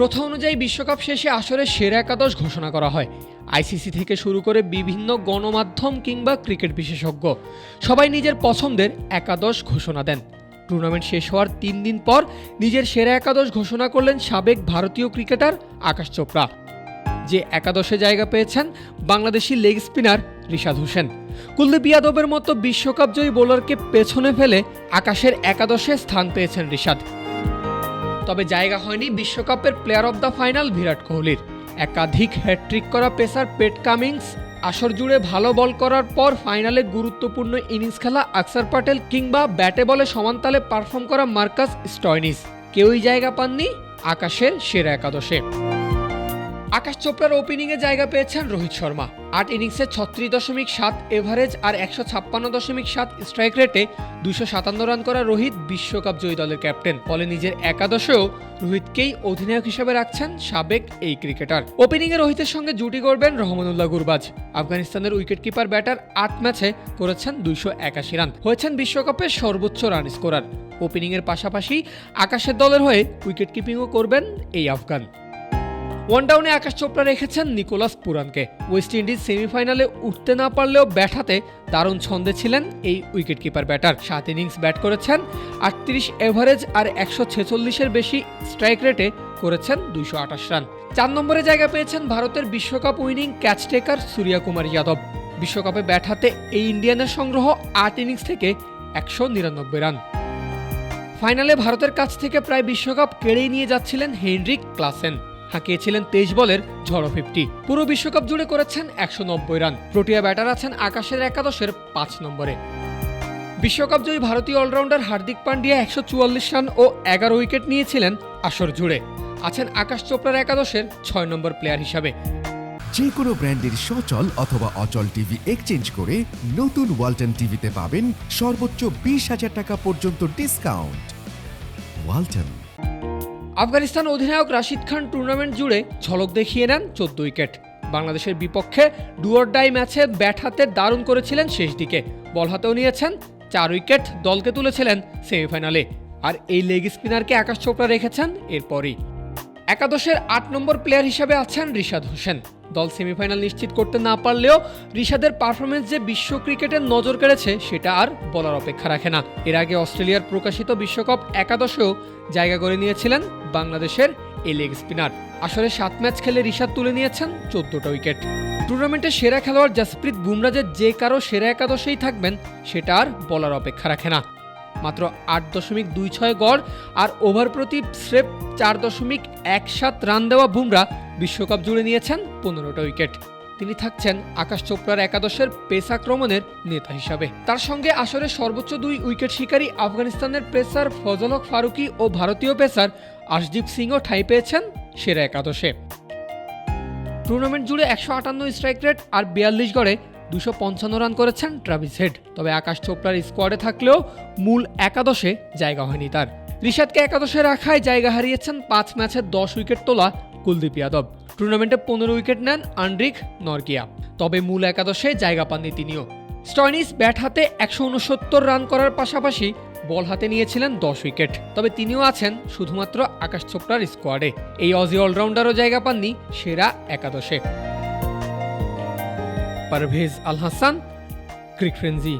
প্রথা অনুযায়ী বিশ্বকাপ শেষে আসরে সেরা একাদশ ঘোষণা করা হয়। আইসিসি থেকে শুরু করে বিভিন্ন গণমাধ্যম কিংবা ক্রিকেট বিশেষজ্ঞ। সবাই নিজের পছন্দের একাদশ ঘোষণা দেন। টুর্নামেন্ট শেষ হওয়ার তিন দিন পর নিজের সেরা একাদশ ঘোষণা করলেন সাবেক ভারতীয় ক্রিকেটার আকাশ চোপড়া। যে একাদশে জায়গা পেয়েছেন বাংলাদেশি লেগ স্পিনার রিশাদ হোসেন। কুলদীপ ইয়াদবের মতো বিশ্বকাপ জয়ী বোলারকে পেছনে ফেলে আকাশের একাদশে স্থান পেয়েছেন রিশাদ। তবে জায়গা হয়নি বিশ্বকাপের player of the final Virat কোহলির। একাধিক হ্যাট্রিক করা পেসার পেট কামিংস, আসর জুড়ে ভালো বল করার পর ফাইনালে গুরুত্বপূর্ণ ইনিংস খেলা আকসার প্যাটেল কিংবা ব্যাটে বলে সমানতালে পারফর্ম করা মার্কাস স্টয়নিস। কেউই জায়গা পাননি আকাশের সেরা একাদশে। আকাশ চোপড়ার ওপেনিংয়ে জায়গা পেয়েছেন রোহিত শর্মা। আট ইনিংসে ছত্রিশ দশমিক সাত এভারেজ আর একশো ছাপ্পান্ন দশমিক সাত স্ট্রাইক রেটে দুশো সাতান্ন রান করা রোহিত বিশ্বকাপ জয়ী দলের ক্যাপ্টেন ফলে নিজের একাদশেও রোহিতকেই অধিনায়ক হিসেবে রাখছেন সাবেক এই ক্রিকেটার ওপেনিংয়ে রোহিতের সঙ্গে জুটি করবেন রহমানুল্লাহ গুরবাজ। আফগানিস্তানের উইকেটকিপার ব্যাটার আট ম্যাচে করেছেন দুইশো একাশি রান হয়েছেন বিশ্বকাপের সর্বোচ্চ রান স্কোরার ওপেনিংয়ের পাশাপাশি আকাশের দলের হয়ে উইকেট কিপিংও করবেন এই আফগান। ওয়ান ডাউনে আকাশ চোপড়া রেখেছেন নিকোলাস পুরানকে। ওয়েস্ট ইন্ডিজ সেমিফাইনালে উঠতে না পারলেও ব্যাট হাতে দারুণ ছন্দে ছিলেন এই উইকেটকিপার ব্যাটার সাত ইনিংস ব্যাট করেছেন, আটত্রিশ এভারেজ আর একশো ছেচল্লিশের বেশি স্ট্রাইক রেটে করেছেন দুইশো আঠাশ রান চার নম্বরে জায়গা পেয়েছেন ভারতের বিশ্বকাপ winning catch taker Surya Kumar Yadav. বিশ্বকাপে ব্যাট হাতে এই ইন্ডিয়ানের সংগ্রহ আট ইনিংস থেকে একশো নিরানব্বই রান ফাইনালে ভারতের কাছ থেকে প্রায় বিশ্বকাপ কেড়েই নিয়ে যাচ্ছিলেন হেনরিক ক্লাসেন। হাঁকিয়েছিলেন তেইশ বলের ঝড়ো ফিফটি। পুরো বিশ্বকাপ জুড়ে করেছেন একশো নব্বই রান। প্রোটিয়া ব্যাটার আছেন আকাশের একাদশের পাঁচ নম্বরে। বিশ্বকাপ জয়ী ভারতীয় অলরাউন্ডার হার্দিক পান্ডিয়া একশো চুয়াল্লিশ রান ও এগারো উইকেট নিয়েছিলেন আসর জুড়ে। আছেন আকাশ চোপড়ার একাদশের ছয় নম্বর প্লেয়ার হিসাবে। যে কোনো ব্র্যান্ডের সচল অথবা অচল টিভি এক্সচেঞ্জ করে নতুন ওয়ালটন টিভিতে পাবেন সর্বোচ্চ বিশ হাজার টাকা পর্যন্ত ডিসকাউন্ট। ওয়ালটন। আফগানিস্তান অধিনায়ক রাশিদ খান টুর্নামেন্ট জুড়ে ঝলক দেখিয়ে নেন চোদ্দ উইকেট। বাংলাদেশের বিপক্ষে ডুয়ার ডাই ম্যাচে ব্যাট হাতে দারুণ করেছিলেন শেষ দিকে। বল হাতেও নিয়েছেন, চার উইকেট দলকে তুলেছিলেন সেমিফাইনালে। আর এই লেগ স্পিনারকে আকাশ চোপড়া রেখেছেন এরপরই। একাদশের আট নম্বর প্লেয়ার হিসাবে আছেন রিশাদ হোসেন। দল সেমিফাইনাল নিশ্চিত করতে না পারলেও রিশাদের পারফরমেন্স যে বিশ্ব ক্রিকেটের নজর কেড়েছে, সেটা আর বলার অপেক্ষা রাখে না। এর আগে অস্ট্রেলিয়ার প্রকাশিত বিশ্বকাপ একাদশেও জায়গা করে নিয়েছিলেন বাংলাদেশের এ লেগ স্পিনার আসলে সাত ম্যাচ খেলে রিশাদ তুলে নিয়েছেন চোদ্দটা উইকেট টুর্নামেন্টের সেরা খেলোয়াড় জাসপ্রীত বুমরা যে যে কারও সেরা একাদশেই থাকবেন, সেটা আর বলার অপেক্ষা রাখে না। মাত্র আট দশমিক দুই ছয় গড় আর ওভার প্রতি স্রেপ চার দশমিক এক সাত রান দেওয়া বুমরা বিশ্বকাপ জুড়ে নিয়েছেন পনেরোটা উইকেট। তিনি থাকছেন আকাশ চোপড়ার একাদশের পেস আক্রমণের নেতা হিসাবে। তার সঙ্গে আসরে সর্বোচ্চ দুই উইকেট শিকারী আফগানিস্তানের পেসার ফজল হক ফারুকি ও ভারতীয় পেসার আশদীপ সিংও ঠাঁই পেয়েছেন সেরা একাদশে। টুর্নামেন্ট জুড়ে একশো আটান্ন স্ট্রাইক রেট আর বিয়াল্লিশ গড়ে দুশো পঞ্চান্ন রান করেছেন ট্রাভিস হেড। তবে আকাশ চোপড়ার স্কোয়াডে থাকলেও মূল একাদশে জায়গা হয়নি তার। রিশাদকে একাদশে রাখায় জায়গা হারিয়েছেন পাঁচ ম্যাচে দশ উইকেট তোলা কুলদীপ যাদব। টুর্নামেন্টে পনেরো উইকেট নেন আন্ড্রিক নরকিয়া। তবে মূল একাদশে জায়গা পাননি তিনিও। স্টয়নিস ব্যাট হাতে একশো উনসত্তর রান করার পাশাপাশি বল হাতে নিয়েছিলেন দশ উইকেট। তবে তিনিও আছেন শুধুমাত্র আকাশ চোপড়ার স্কোয়াডে। এই অজি অলরাউন্ডারও জায়গা পাননি সেরা একাদশে। Parvez Al Hasan cric frenzy